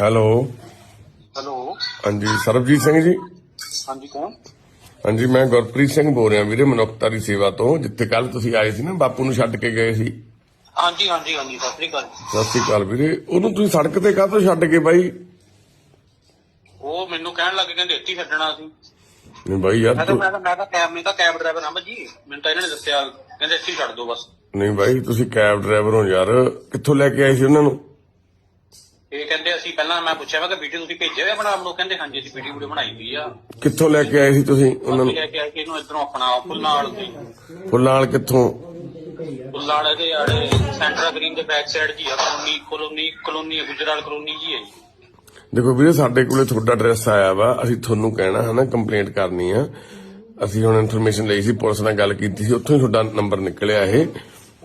Hello. Hello. ਹਾਂਜੀ ਸਰਬਜੀਤ ਸਿੰਘ ਜੀ। ਹਾਂਜੀ ਕੌਣ? ਹਾਂਜੀ ਮੈਂ ਗੁਰਪ੍ਰੀਤ ਸਿੰਘ ਬੋਲ ਰਿਹਾ ਵੀਰੇ ਮਨੁੱਖਤਾ ਦੀ ਸੇਵਾ ਤੋਂ ਜਿੱਥੇ ਕੱਲ ਤੁਸੀਂ ਆਏ ਸੀ ਨਾ ਬਾਪੂ ਨੂੰ ਛੱਡ ਕੇ ਗਏ ਸੀ। ਹਾਂਜੀ ਹਾਂਜੀ ਹਾਂਜੀ ਸਤਿ ਸ੍ਰੀ ਅਕਾਲ ਸਤਿ ਸ਼੍ਰੀ ਅਕਾਲ ਵੀਰੇ। ਉਹਨੂੰ ਤੁਸੀਂ ਸੜਕ ਤੇ ਕਾਹਤੋਂ ਛੱਡ ਕੇ ਬਾਈ? ਉਹ ਮੈਨੂੰ ਕਹਿਣ ਲੱਗੇ ਕਹਿੰਦੇ ਇੱਥੇ ਹੀ ਛੱਡਣਾ ਸੀ ਨਹੀਂ ਬਾਈ ਯਾਰ ਮੈਂ ਤਾਂ ਤੂੰ ਮੈਂ ਤਾਂ ਮੈਂ ਤਾਂ ਕੈਬ ਮੈਂ ਤਾਂ ਕੈਬ ਡਰਾਈਵਰ ਹਾਂ ਜੀ ਮੈਨੂੰ ਤਾਂ ਇਹਨਾਂ ਨੇ ਦੱਸਿਆ ਕਹਿੰਦੇ ਇੱਥੇ ਹੀ ਛੱਡ ਦਿਓ ਬਸ। ਨਹੀਂ ਬਾਈ ਤੁਸੀਂ ਕੈਬ ਡਰਾਈਵਰ ਹੋ ਯਾਰ। ਕਿੱਥੋਂ ਲੈ ਕੇ ਆਏ ਸੀ ਉਹਨਾਂ ਨੂੰ? ਇਹ ਕਹਿੰਦੇ ਅਸੀਂ ਪਹਿਲਾਂ ਮੈਂ ਪੁੱਛਿਆ ਮੈਂ ਕਿ ਵੀਡੀਓ ਤੁਸੀਂ ਭੇਜਿਆ ਹੋਇਆ ਬਣਾ ਲਓ ਕਹਿੰਦੇ ਹਾਂਜੀ ਅਸੀਂ ਵੀਡੀਓ ਵੀਡੀਓ ਬਣਾਈ ਹੋਈ ਆ। ਕਿੱਥੋਂ ਲੈ ਕੇ ਆਏ ਸੀ ਤੁਸੀਂ ਉਹਨਾਂ ਨੂੰ? ਲੈ ਕੇ ਆਏ ਕਿ ਇਹਨੂੰ ਇਧਰੋਂ ਆਪਣਾ ਫੁੱਲਾਲ ਦੇ ਫੁੱਲਾਲ ਕਿੱਥੋਂ? ਫੁੱਲਾਲ ਦੇ ਆੜੇ ਸੈਂਟਰ ਗ੍ਰੀਨ ਦੇ ਬੈਕ ਸਾਈਡ ਜੀ ਆ colony colony colony Gujral colony ਜੀ ਹੈ ਜੀ। ਦੇਖੋ ਵੀਰੇ ਸਾਡੇ ਕੋਲੇ ਤੁਹਾਡਾ ਐਡਰੈਸ ਆਇਆ ਵਾ ਅਸੀਂ ਤੁਹਾਨੂੰ ਕਹਿਣਾ ਹੈ ਨਾ ਕੰਪਲੇਂਟ ਕਰਨੀ ਆ। ਅਸੀਂ ਹੁਣ ਇਨਫੋਰਮੇਸ਼ਨ ਲਈ ਸੀ ਪੁਲਿਸ ਨਾਲ ਗੱਲ ਕੀਤੀ ਸੀ ਉੱਥੋਂ ਹੀ ਤੁਹਾਡਾ ਨੰਬਰ ਨਿਕਲਿਆ ਇਹ।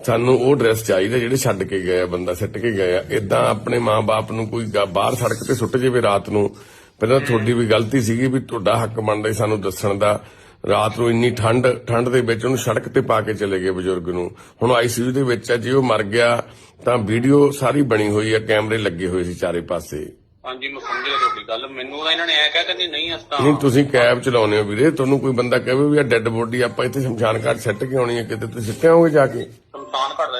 ਸਾਨੂੰ ਉਹ ਐਡਰੈਸ ਚਾਹੀਦਾ ਜਿਹੜੇ ਛੱਡ ਕੇ ਗਏ ਆ ਬੰਦਾ ਸਿੱਟ ਕੇ ਗਏ ਆ। ਇਦਾਂ ਆਪਣੇ ਮਾਪੇ ਨੂੰ ਕੋਈ ਬਾਹਰ ਸੜਕ ਤੇ ਸੁੱਟ ਜਾਵੇ ਰਾਤ ਨੂੰ ਪਹਿਲਾਂ ਤੁਹਾਡੀ ਵੀ ਗਲਤੀ ਸੀਗੀ ਵੀ ਤੁਹਾਡਾ ਹੱਕ ਬਣਦਾ ਸੀ ਸਾਨੂੰ ਦੱਸਣ ਦਾ। ਰਾਤ ਨੂੰ ਇੰਨੀ ਠੰਡ ਠੰਡ ਦੇ ਵਿੱਚ ਉਹਨੂੰ ਸੜਕ ਤੇ ਪਾ ਕੇ ਚਲੇ ਗਏ ਬਜ਼ੁਰਗ ਨੂੰ। ਹੁਣ ਆਈਸੀਯੂ ਦੇ ਵਿੱਚ ਆ ਜੇ ਉਹ ਮਰ ਗਿਆ ਤਾਂ ਵੀਡੀਓ ਸਾਰੀ ਬਣੀ ਹੋਈ ਆ ਕੈਮਰੇ ਲੱਗੇ ਹੋਏ ਸੀ ਚਾਰੇ ਪਾਸੇ। ਹਾਂਜੀ ਮੈਂ ਸਮਝ ਗਿਆ ਤੁਹਾਡੀ ਗੱਲ। ਮੈਨੂੰ ਤਾਂ ਇਹਨਾਂ ਨੇ ਐ ਕਹਿ ਕਹਿੰਦੇ ਨਹੀਂ ਅਸਤਾ ਨਹੀਂ ਤੁਸੀਂ ਕੈਬ ਚਲਾਉਂਦੇ ਹੋ ਵੀਰੇ। ਤੁਹਾਨੂੰ ਕੋਈ ਬੰਦਾ ਕਹੇ ਵੀ ਆ ਡੈੱਡ ਬੋਡੀ ਆਪਾਂ ਇੱਥੇ ਸ਼ਮਸ਼ਾਨ ਘਾਟ ਸੱਟ ਕੇ ਆਉਣੀ ਹੈ ਕਿਤੇ ਤੁਸੀਂ ਸਿੱਟੇ ਆਓਗੇ ਜਾ ਕੇ?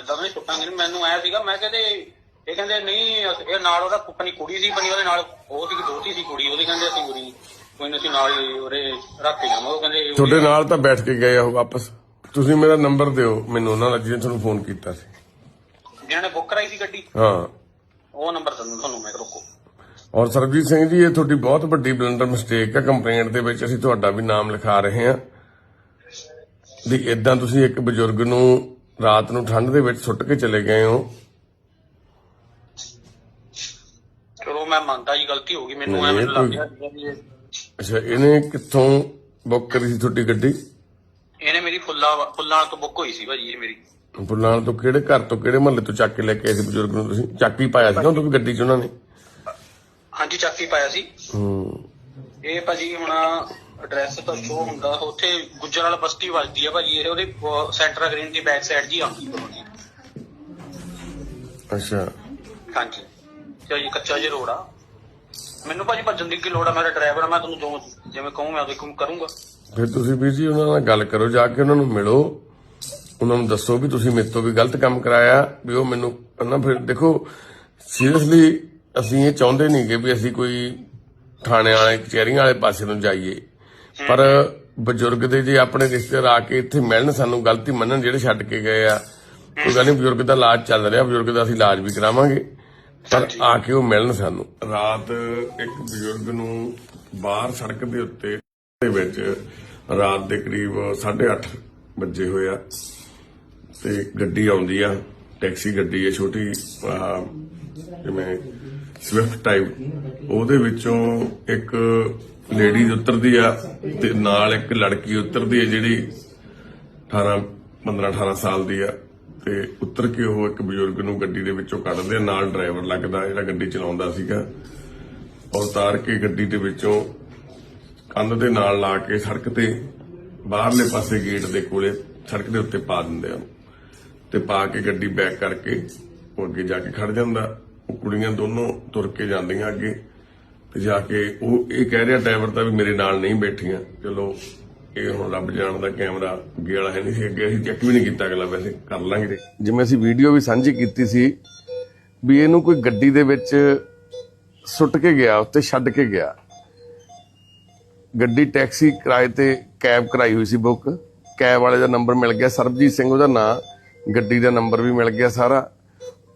ਇਦਾਂ ਨਹੀਂ ਸੁੱਟਾਂਗੇ। ਨੀ। ਮੈਨੂੰ ਐ ਸੀਗਾ ਮੈਂ ਕਹਿੰਦੇ ਇਹ ਕਹਿੰਦੇ ਨਹੀਂ ਅਸ- ਇਹ ਨਾਲ ਉਹਦਾ ਕੁੱਪਣੀ ਕੁੜੀ ਸੀ ਬਣੀ ਉਹਦੇ ਨਾਲ ਉਹ ਸੀ ਦੋਤੀ ਸੀ ਕੁੜੀ ਉਹਦੀ ਕਹਿੰਦੇ ਅਸੀਂ ਕੁੜੀ। ਕੋਈ ਨਹੀਂ ਅਸੀਂ ਨਾਲ ਹੀ ਉਹਦੇ ਰੱਖ ਕੇ ਜਾਵਾਂਗੇ ਉਹ ਕਹਿੰਦੇ ਉਹਦੀ- ਤੁਹਾਡੇ ਨਾਲ ਤਾਂ ਬੈਠ ਕੇ ਗਏ ਉਹ ਵਾਪਸ। ਤੁਸੀਂ ਮੇਰਾ ਨੰਬਰ ਦਿਓ ਮੈਨੂੰ ਉਹਨਾਂ ਦਾ ਜਿਹਨੇ ਤੁਹਾਨੂੰ ਫੋਨ ਕੀਤਾ ਸੀ। ਜਿਹਨਾਂ ਨੇ ਬੁੱਕ ਕਰਾਈ ਸੀ ਗੱਡੀ? ਹਾਂ। ਉਹ ਨੰਬਰ ਤੁਹਾਨੂੰ ਤੁਹਾਨੂੰ ਮੈਂ ਰੋਕੋ। ਔਰ ਸਰਬਜੀਤ ਸਿੰਘ ਜੀ ਇਹ ਤੁਹਾਡੀ ਬਹੁਤ ਵੱਡੀ ਬਲੰਡਰ ਮਿਸਟੇਕ ਹੈ। ਕੰਪਲੇਂਟ ਦੇ ਵਿੱਚ ਅਸੀਂ ਤੁਹਾਡਾ ਵੀ ਨਾਮ ਲਿਖਾ ਰਹੇ ਹਾਂ। ਵੀ ਇਦਾਂ ਤੁਸੀਂ ਇੱਕ ਬਜ਼ੁਰਗ ਨੂੰ ਰਾਤ ਨੂੰ ਠੰਡ ਦੇ ਵਿੱਚ ਸੁੱਟ ਕੇ ਚਲੇ ਗਏ ਹੋ। ਚਲੋ ਮੈਂ ਮੰਨਦਾ ਜੀ ਗਲਤੀ ਹੋ ਗਈ। ਮੈਨੂੰ ਨਹੀਂ, ਐ ਇਹ ਮੈਨੂੰ ਲੱਗ ਗਿਆ ਸੀਗਾ ਵੀ ਇਹ- ਅੱਛਾ ਇਹਨੇ ਕਿੱਥੋਂ ਬੁੱਕ ਕਰੀ ਸੀ ਤੁਹਾਡੀ ਗੱਡੀ? ਇਹਨੇ ਮੇਰੀ ਫੁੱਲਾ ਫੁੱਲਾਂ ਤੋਂ ਬੁੱਕ ਹੋਈ ਸੀ ਭਾਜੀ ਇਹ ਮੇਰੀ। ਬੁਲਾਣ ਤੋਂ ਕਿਹੜੇ ਘਰ ਤੋਂ ਕਿਹੜੇ ਮਹੱਲੇ ਤੋਂ ਚੱਕ ਕੇ ਲੈ ਕੇ ਆਏ ਸੀ ਬਜ਼ੁਰਗ ਨੂੰ ਤੁਸੀਂ? ਚੱਕ ਪਾਇਆ ਸੀ ਨਾ ਵੀ ਗੱਡੀ 'ਚ ਉਹਨਾਂ ਨੇ? ਹਾਂਜੀ ਚਾਕੀ ਪਾਇਆ ਸੀ। ਹੂੰ। ਇਹ ਭਾਜੀ ਹੁਣ ਐਡਰੈਸ ਤਾਂ ਸ਼ੋ ਹੁੰਦਾ ਉੱਥੇ ਗੁੱਜਰ ਵਾਲਾ ਬਸਤੀ ਵੱਜਦੀ ਆ ਭਾਜੀ ਇਹ ਉਹਦੇ ਸੈਂਟਰ ਗ੍ਰੀਨ ਦੀ ਬੈਕ ਸਾਈਡ ਜੀ ਆਉਂਦੀ ਕਲੋਨੀ ਅੱਛਾ। ਹਾਂਜੀ। ਤੇ ਜੀ ਕੱਚਾ ਜਿਹਾ ਰੋਡ ਆ। ਮੈਨੂੰ ਭਾਜੀ ਭੱਜਣ ਦੀ ਕੀ ਲੋੜ ਆ ਮੇਰਾ ਡਰਾਈਵਰ ਆ ਮੈਂ ਤੁਹਾਨੂੰ ਜੋ ਜਿਵੇਂ ਕਹੂੰ ਮੈਂ ਉਹਦੇ ਕੰਮ ਕਰੂੰਗਾ। ਫਿਰ ਤੁਸੀਂ ਵੀਰ ਜੀ ਉਹਨਾਂ ਨਾਲ ਗੱਲ ਕਰੋ ਜਾ ਕੇ ਉਹਨਾਂ ਨੂੰ ਮਿਲੋ। ਉਹਨਾਂ ਨੂੰ ਦੱਸੋ ਵੀ ਤੁਸੀਂ ਮੇਰੇ ਤੋਂ ਵੀ ਗਲਤ ਕੰਮ ਕਰਾਇਆ ਵੀ ਉਹ ਮੈਨੂੰ ਨਾ ਫਿਰ ਦੇਖੋ ਸੀਰੀਅਸਲੀ ਅਸੀਂ ਇਹ ਚਾਹੁੰਦੇ ਨਹੀਂ ਕਿ ਵੀ ਅਸੀਂ ਕੋਈ ਥਾਣੇ ਵਾਲੇ ਕਚਹਿਰੀਆਂ ਵਾਲੇ ਪਾਸੇ ਨੂੰ ਜਾਈਏ। ਪਰ ਬਜ਼ੁਰਗ ਦੇ ਜੇ ਆਪਣੇ ਰਿਸ਼ਤੇਦਾਰ ਆ ਕੇ ਇੱਥੇ ਮਿਲਣ ਸਾਨੂੰ ਗਲਤੀ ਮੰਨਣ ਜਿਹੜੇ ਛੱਡ ਕੇ ਗਏ ਆ ਕੋਈ ਗੱਲ ਨਹੀਂ ਬਜ਼ੁਰਗ ਦਾ ਇਲਾਜ ਚੱਲ ਰਿਹਾ ਬਜ਼ੁਰਗ ਦਾ ਅਸੀਂ ਇਲਾਜ ਵੀ ਕਰਾਵਾਂਗੇ। ਪਰ ਆ ਕੇ ਉਹ ਮਿਲਣ ਸਾਨੂੰ। ਰਾਤ ਇੱਕ ਬਜ਼ੁਰਗ ਨੂੰ ਬਾਹਰ ਸੜਕ ਦੇ ਉੱਤੇ ਦੇ ਵਿੱਚ ਰਾਤ ਦੇ ਕਰੀਬ 8:30 ਵਜੇ ਹੋਇਆ ਤੇ ਗੱਡੀ ਆਉਂਦੀ ਆ ਟੈਕਸੀ ਗੱਡੀ ਹੈ ਛੋਟੀ ਜਿਵੇਂ ਸਵਿਫਟ ਟਾਈਪ ਉਹਦੇ ਵਿੱਚੋਂ ਇੱਕ ਲੇਡੀਜ ਉਤਰਦੀ ਆ ਤੇ ਨਾਲ ਇੱਕ ਲੜਕੀ ਉਤਰਦੀ ਆ ਜਿਹੜੀ 18 15 18 ਸਾਲ ਦੀ ਆ ਤੇ ਉਤਰ ਕੇ ਉਹ ਇੱਕ ਬਜ਼ੁਰਗ ਨੂੰ ਗੱਡੀ ਦੇ ਵਿੱਚੋਂ ਕੱਢਦੇ ਆ। ਨਾਲ ਡਰਾਈਵਰ ਲੱਗਦਾ, ਜਿਹੜਾ ਗੱਡੀ ਚਲਾਉਂਦਾ ਸੀਗਾ। ਔਰ ਉਤਾਰ ਕੇ ਗੱਡੀ ਦੇ ਵਿੱਚੋਂ ਕੰਧ ਦੇ ਨਾਲ ਲਾ ਕੇ ਸੜਕ ਤੇ ਬਾਹਰਲੇ ਪਾਸੇ ਗੇਟ ਦੇ ਕੋਲੇ ਸੜਕ ਦੇ ਉੱਤੇ ਪਾ ਦਿੰਦੇ ਆ। ਤੇ ਪਾ ਕੇ ਗੱਡੀ ਬੈਕ ਕਰਕੇ ਉਹ ਅੱਗੇ ਜਾ ਕੇ ਖੜ ਜਾਂਦਾ। ਉਹ ਕੁੜੀਆਂ ਦੋਨੋਂ ਤੁਰ ਕੇ ਜਾਂਦੀਆਂ ਅੱਗੇ। ਜਾ ਕੇ ਉਹ ਇਹ ਕਹਿ ਰਿਹਾ ਡਰਾਈਵਰ ਤਾਂ ਵੀ ਮੇਰੇ ਨਾਲ ਨਹੀਂ ਬੈਠੀਆਂ। ਚਲੋ, ਇਹ ਹੁਣ ਰੱਬ ਜਾਣਦਾ ਕੈਮਰਾ ਅੱਗੇ ਵਾਲਾ ਹੈ ਨਹੀਂ ਸੀ, ਅੱਗੇ ਅਸੀਂ ਚੈੱਕ ਵੀ ਨਹੀਂ ਕੀਤਾ ਅਗਲਾ, ਵੈਸੇ ਕਰ ਲਾਂਗੇ ਜਿਵੇਂ ਅਸੀਂ ਵੀਡੀਓ ਵੀ ਸਾਂਝੀ ਕੀਤੀ ਸੀ ਵੀ ਇਹਨੂੰ ਕੋਈ ਗੱਡੀ ਦੇ ਵਿੱਚ ਸੁੱਟ ਕੇ ਗਿਆ, ਉੱਤੇ ਛੱਡ ਕੇ ਗਿਆ। ਗੱਡੀ ਟੈਕਸੀ ਕਿਰਾਏ ਤੇ ਕੈਬ ਕਰਾਈ ਹੋਈ ਸੀ ਬੁੱਕ। ਕੈਬ ਵਾਲੇ ਦਾ ਨੰਬਰ ਮਿਲ ਗਿਆ, ਸਰਬਜੀਤ ਸਿੰਘ ਉਹਦਾ ਨਾਂ, ਗੱਡੀ ਦਾ ਨੰਬਰ ਵੀ ਮਿਲ ਗਿਆ ਸਾਰਾ।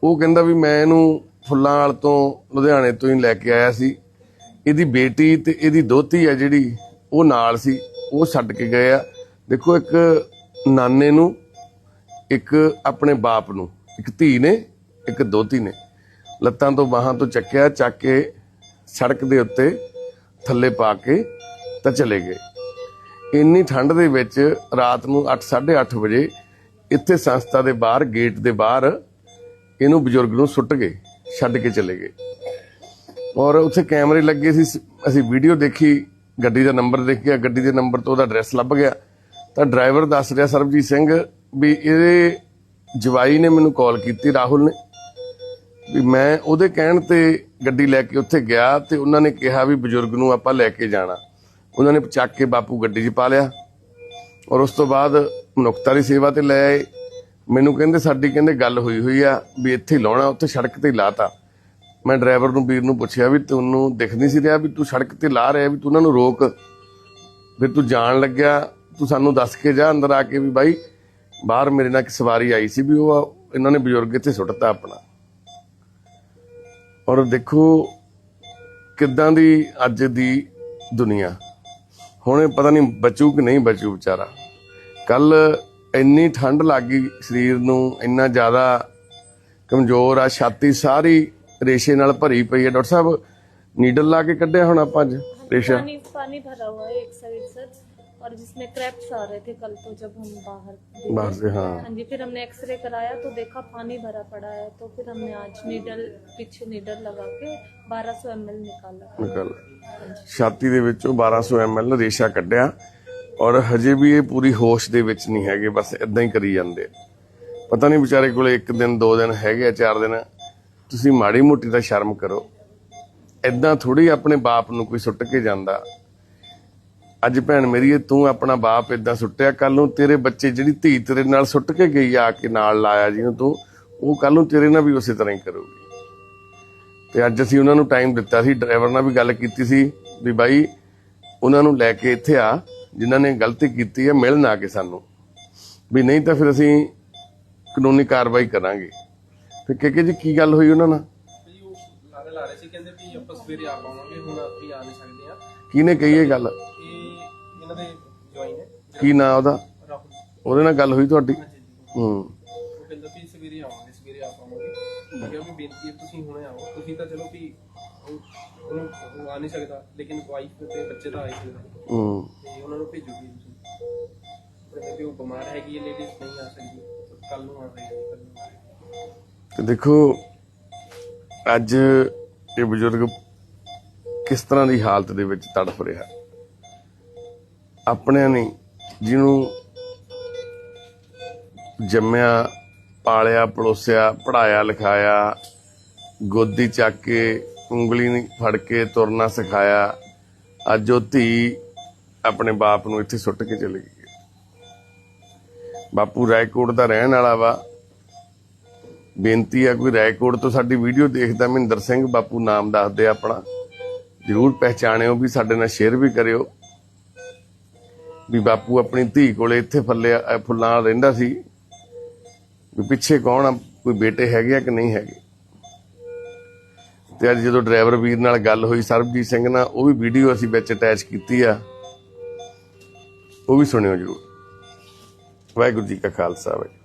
ਉਹ ਕਹਿੰਦਾ ਵੀ ਮੈਂ ਇਹਨੂੰ ਫੁੱਲਾਂ ਵਾਲ ਤੋਂ ਲੁਧਿਆਣੇ ਤੋਂ ਹੀ ਲੈ ਕੇ ਆਇਆ ਸੀ। ਇਹਦੀ ਬੇਟੀ ਤੇ ਇਹਦੀ ਦੋਤੀ ਆ ਜਿਹੜੀ, ਉਹ ਨਾਲ ਸੀ, ਉਹ ਛੱਡ ਕੇ ਗਏ ਆ। ਦੇਖੋ, ਇੱਕ ਨਾਨੇ ਨੂੰ, ਇੱਕ ਆਪਣੇ ਬਾਪ ਨੂੰ, ਇੱਕ ਧੀ ਨੇ, ਇੱਕ ਦੋਤੀ ਨੇ, ਲੱਤਾਂ ਤੋਂ ਬਾਹਾਂ ਤੋਂ ਚੱਕਿਆ, ਚੱਕ ਕੇ ਸੜਕ ਦੇ ਉੱਤੇ ਥੱਲੇ ਪਾ ਕੇ ਤਾਂ ਚਲੇ ਗਏ। ਇੰਨੀ ਠੰਡ ਦੇ ਵਿੱਚ ਰਾਤ ਨੂੰ 8:30 ਵਜੇ ਇੱਥੇ ਸੰਸਥਾ ਦੇ ਬਾਹਰ, ਗੇਟ ਦੇ ਬਾਹਰ ਇਹਨੂੰ ਬਜ਼ੁਰਗ ਨੂੰ ਸੁੱਟ ਗਏ ਛੱਡ ਕੇ ਚਲੇ ਗਏ। ਔਰ ਉੱਥੇ ਕੈਮਰੇ ਲੱਗੇ ਸੀ, ਅਸੀਂ ਵੀਡੀਓ ਦੇਖੀ, ਗੱਡੀ ਦਾ ਨੰਬਰ ਦੇਖਿਆ, ਗੱਡੀ ਦੇ ਨੰਬਰ ਤੋਂ ਉਹਦਾ ਐਡਰੈਸ ਲੱਭ ਗਿਆ। ਤਾਂ ਡਰਾਈਵਰ ਦੱਸ ਰਿਹਾ, ਸਰਬਜੀਤ ਸਿੰਘ, ਵੀ ਇਹਦੇ ਜਵਾਈ ਨੇ ਮੈਨੂੰ ਕਾਲ ਕੀਤੀ, ਰਾਹੁਲ ਨੇ। ਵੀ ਮੈਂ ਉਹਦੇ ਕਹਿਣ ਤੇ ਗੱਡੀ ਲੈ ਕੇ ਉੱਥੇ ਗਿਆ ਤੇ ਉਹਨਾਂ ਨੇ ਕਿਹਾ ਵੀ ਬਜ਼ੁਰਗ ਨੂੰ ਆਪਾਂ ਲੈ ਕੇ ਜਾਣਾ। ਉਹਨਾਂ ਨੇ ਚੱਕ ਕੇ ਬਾਪੂ ਗੱਡੀ 'ਚ ਪਾ ਲਿਆ। ਔਰ ਉਸ ਤੋਂ ਬਾਅਦ ਮਨੁੱਖਤਾ ਦੀ ਸੇਵਾ ਤੇ ਲੈ ਆਏ। ਮੈਨੂੰ ਕਹਿੰਦੇ, ਸਾਡੀ ਕਹਿੰਦੇ ਗੱਲ ਹੋਈ ਹੋਈ ਆ, ਵੀ ਇੱਥੇ ਲਾਉਣਾ, ਉੱਥੇ ਸੜਕ ਤੇ ਹੀ ਲਾਤਾ। ਮੈਂ ਡਰਾਈਵਰ ਨੂੰ, ਵੀਰ ਨੂੰ ਪੁੱਛਿਆ ਵੀ ਤੁਹਾਨੂੰ ਦਿਖ ਨਹੀਂ ਸੀ ਰਿਹਾ ਵੀ ਤੂੰ ਸੜਕ ਤੇ ਲਾ ਰਿਹਾ, ਵੀ ਤੂੰ ਉਹਨਾਂ ਨੂੰ ਰੋਕ। ਫਿਰ ਤੂੰ ਜਾਣ ਲੱਗਿਆ, ਤੂੰ ਸਾਨੂੰ ਦੱਸ ਕੇ ਜਾ ਅੰਦਰ ਆ ਕੇ ਵੀ ਬਾਈ, ਬਾਹਰ ਮੇਰੇ ਨਾਲ ਇੱਕ ਸਵਾਰੀ ਆਈ ਸੀ ਵੀ ਉਹ ਇਹਨਾਂ ਨੇ ਬਜ਼ੁਰਗ ਇੱਥੇ ਸੁੱਟਤਾ ਆਪਣਾ। ਔਰ ਦੇਖੋ ਕਿੱਦਾਂ ਦੀ ਅੱਜ ਦੀ ਦੁਨੀਆ। ਹੁਣ ਪਤਾ ਨਹੀਂ ਬਚੂ ਕਿ ਨਹੀਂ ਬਚੂ ਵਿਚਾਰਾ। ਕੱਲ ਇੰਨੀ ਠੰਡ ਲੱਗ ਗਈ ਸਰੀਰ ਨੂੰ, ਇੰਨਾ ਜ਼ਿਆਦਾ ਕਮਜ਼ੋਰ ਆ, ਛਾਤੀ ਸਾਰੀ ਰੇਸ਼ੇ ਨਾਲ ਭਰੀ ਪਈ ਹੈ ਡਾਕਟਰ ਸਾਹਿਬ ਨੀਡਲ ਲਾ ਕੇ ਕੱਢਿਆ ਹੁਣ ਆਪਾਂ ਅੱਜ ਰੇਸ਼ਾ पानी पानी भरा हुआ है एक साइड से और जिसमें क्रैप्स आ रहे थे कल तो जब हम बाहर गए। बाहर से हाँ हाँ जी फिर हमने एक्सरे कराया तो देखा पानी भरा पड़ा है तो फिर हमने आज नीडल पीछे नीडल लगा के 1200 ml निकाला ਨਿਕਲ हाँ जी ਛਾਤੀ ਦੇ ਵਿੱਚੋਂ 1200 ml ਰੇਸ਼ਾ ਕੱਢਿਆ ਔਰ ਹਜੇ ਵੀ ਇਹ ਪੂਰੀ ਹੋਸ਼ ਦੇ ਵਿੱਚ ਨਹੀਂ ਹੈਗੇ ਬਸ ਇਦਾਂ ਹੀ ਕਰੀ ਜਾਂਦੇ ਆ। ਪਤਾ ਨਹੀਂ ਵਿਚਾਰੇ ਕੋਲੇ ਇੱਕ ਦਿਨ ਦੋ ਦਿਨ ਹੈਗੇ ਆ ਚਾਰ ਦਿਨ ਤੁਸੀਂ ਮਾੜੀ ਮੋਟੀ ਦਾ ਸ਼ਰਮ ਕਰੋ। ਇਦਾਂ ਥੋੜੀ ਆਪਣੇ ਬਾਪ ਨੂੰ ਕੋਈ ਸੁੱਟ ਕੇ ਜਾਂਦਾ। ਅੱਜ ਭੈਣ ਮੇਰੀ, ਤੂੰ ਆਪਣਾ ਬਾਪ ਇਦਾਂ ਸੁੱਟਿਆ ਕੱਲ ਨੂੰ ਤੇਰੇ ਬੱਚੇ ਜਿਹੜੀ ਧੀ ਤੇਰੇ ਨਾਲ ਸੁੱਟ ਕੇ ਗਈ ਆ ਕੇ ਨਾਲ ਲਾਇਆ ਜਿਹਨੂੰ ਤੂੰ, ਉਹ ਕੱਲ ਨੂੰ ਤੇਰੇ ਨਾਲ ਵੀ ਉਸੇ ਤਰ੍ਹਾਂ ਹੀ ਕਰੂਗੀ। ਤੇ ਅੱਜ ਅਸੀਂ ਉਹਨਾਂ ਨੂੰ ਟਾਈਮ ਦਿੱਤਾ ਸੀ, ਡਰਾਈਵਰ ਨਾਲ ਵੀ ਗੱਲ ਕੀਤੀ ਸੀ ਵੀ ਬਾਈ, ਉਹਨਾਂ ਨੂੰ ਲੈ ਕੇ ਇੱਥੇ ਆ, ਜਿਨ੍ਹਾਂ ਨੇ ਗਲਤੀ ਕੀਤੀ ਹੈ, ਮਿਲਣ ਆ ਕੇ ਸਾਨੂੰ। ਵੀ ਨਹੀਂ ਤਾਂ ਫਿਰ ਅਸੀਂ ਕਾਨੂੰਨੀ ਕਾਰਵਾਈ ਕਰਾਂਗੇ। ਫਿਰ ਕਿ ਜੀ ਕੀ ਗੱਲ ਹੋਈ ਉਹਨਾਂ ਨਾਲ? ਜੀ ਉਹ ਲਾਰੇ ਲਾ ਰਹੇ ਸੀ ਕਹਿੰਦੇ ਵੀ ਆਪਾਂ ਸਵੇਰੇ ਆ ਪਾਵਾਂਗੇ ਹੁਣ ਅਸੀਂ ਆ ਨਹੀਂ ਸਕਦੇ ਆ ਕਿਹਨੇ ਕਹੀ ਇਹ ਗੱਲ? ਇਹ ਇਹਨਾਂ ਦੇ ਜੁਆਈ ਨੇ। ਕੀ ਨਾਂ ਉਹਦਾ? ਰਾਹੁਲ। ਉਹਦੇ ਨਾਲ ਗੱਲ ਹੋਈ ਤੁਹਾਡੀ? ਹਾਂਜੀ ਜੀ ਹੂੰ। ਉਹ ਕਹਿੰਦਾ ਵੀ ਸਵੇਰੇ ਆਵਾਂਗੇ ਸਵੇਰੇ ਆ ਪਾਵਾਂਗੇ। ਮੈਂ ਕਿਹਾ ਵੀ ਬੇਨਤੀ ਹੈ ਤੁਸੀਂ ਹੁਣੇ ਆਓ। ਤੁਸੀਂ ਤਾਂ ਚਲੋ ਵੀ ਉਹ- ਉਹਨੂੰ ਉਹ ਆ ਨਹੀਂ ਸਕਦਾ ਲੇਕਿਨ ਵਾਈਫ ਤੇ ਬੱਚੇ ਤਾਂ ਆ ਹੀ ਤੇ ਉਹਨਾਂ ਨੂੰ ਭੇਜੋਗੇ ਤੁਸੀਂ। ਕਹਿੰਦੇ ਵੀ ਉਹ ਬਿਮਾਰ ਹੈਗੀ ਹੈ ਲੇਡੀਜ਼ ਨਹੀਂ ਆ ਸਕਦੀ। ਕੱਲ ਨੂੰ ਆ ਰਹੀ ਹੈ ਕੱਲ ਨੂੰ ਆ ਰਹੀ ਹੈ। ਤੇ ਦੇਖੋ, ਅੱਜ ਇਹ ਬਜ਼ੁਰਗ ਕਿਸ ਤਰ੍ਹਾਂ ਦੀ ਹਾਲਤ ਦੇ ਵਿੱਚ ਤੜਫ ਰਿਹਾ? ਆਪਣਿਆਂ ਨੇ ਜਿਹਨੂੰ ਜੰਮਿਆ, ਪਾਲਿਆ ਪਲੋਸਿਆ ਪੜਾਇਆ ਲਿਖਾਇਆ, ਗੋਦੀ ਚੱਕ ਕੇ, ਉਂਗਲੀ ਨਹੀਂ ਫੜ ਕੇ ਤੁਰਨਾ ਸਿਖਾਇਆ, ਅੱਜ ਉਹ ਧੀ ਆਪਣੇ ਬਾਪ ਨੂੰ ਇੱਥੇ ਸੁੱਟ ਕੇ ਚਲੀ ਗਈ ਬਾਪੂ ਰਾਏਕੋਟ ਦਾ ਰਹਿਣ ਵਾਲਾ ਵਾ। ਬੇਨਤੀ ਆ ਕੋਈ ਰਾਏਕੋਟ ਤੋਂ ਸਾਡੀ ਵੀਡੀਓ ਦੇਖਦਾ ਮਹਿੰਦਰ ਸਿੰਘ ਬਾਪੂ ਨਾਮ ਦੱਸਦੇ ਆ ਆਪਣਾ। ਜਰੂਰ ਪਹਿਚਾਣਿਓ ਵੀ ਸਾਡੇ ਨਾਲ ਸ਼ੇਅਰ ਵੀ ਕਰਿਓ। ਵੀ ਬਾਪੂ ਆਪਣੀ ਧੀ ਕੋਲੇ ਇੱਥੇ ਫੱਲੇ ਫੁੱਲਾਂ ਨਾਲ ਰਹਿੰਦਾ ਸੀ। ਵੀ ਪਿੱਛੇ ਕੌਣ ਆ? ਕੋਈ ਬੇਟੇ ਹੈਗੇ ਆ ਕਿ ਨਹੀਂ ਹੈਗੇ? ਤੇ ਅੱਜ ਜਦੋਂ ਡਰਾਈਵਰ ਵੀਰ ਨਾਲ ਗੱਲ ਹੋਈ ਸਰਬਜੀਤ ਸਿੰਘ ਨਾਲ, ਉਹ ਵੀ ਵੀਡੀਓ ਅਸੀਂ ਵਿੱਚ ਅਟੈਚ ਕੀਤੀ ਆ। ਉਹ ਵੀ ਸੁਣਿਓ ਜਰੂਰ। ਵਾਹਿਗੁਰੂ ਜੀ ਕਾ ਖਾਲਸਾ, ਵਾਹਿਗੁਰੂ